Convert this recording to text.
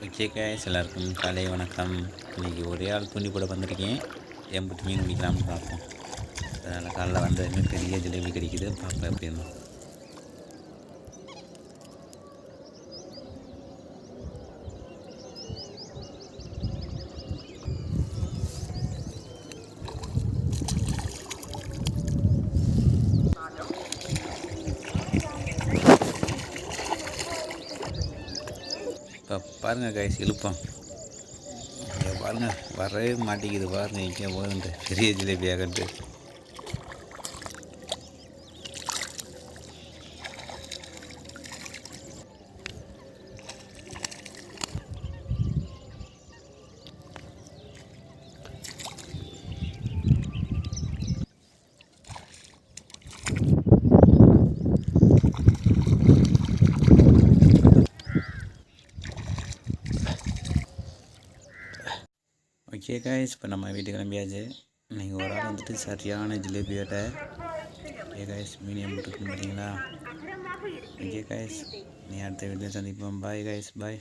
Okay case எல்லாருக்கும் காலை வணக்கம். இன்றைக்கி ஒரே ஆள் தூண்டி போட வந்திருக்கேன். எம்பிட்டு மீன் பிடிக்கலாம்னு பார்ப்போம். அதனால் காலைல வந்து பெரிய ஜிலேபி கிடைக்குது. பார்ப்பேன் எப்படின்னு. இப்போ பாருங்கள் கைஸ் இழுப்போம். இங்கே பாருங்கள் வரவே மாட்டேங்குது. பாருங்கள் இங்கே போகுதுன்ட்டு. பெரிய ஜிலேபியாகன்ட்டு. ஓகே கைஸ் இப்போ நம்ம வீட்டுக்கு கிளம்பியாச்சு. நீங்கள் ஒரு ஆள் வந்துட்டு சரியான ஜிலேபி வேட்டை. ஓகே கைஸ் மீடியம் போட்டுருக்குன்னு பார்த்தீங்களா ஓகே கைஸ் நீ அடுத்த வீட்டில் சந்திப்போம். Bye guys bye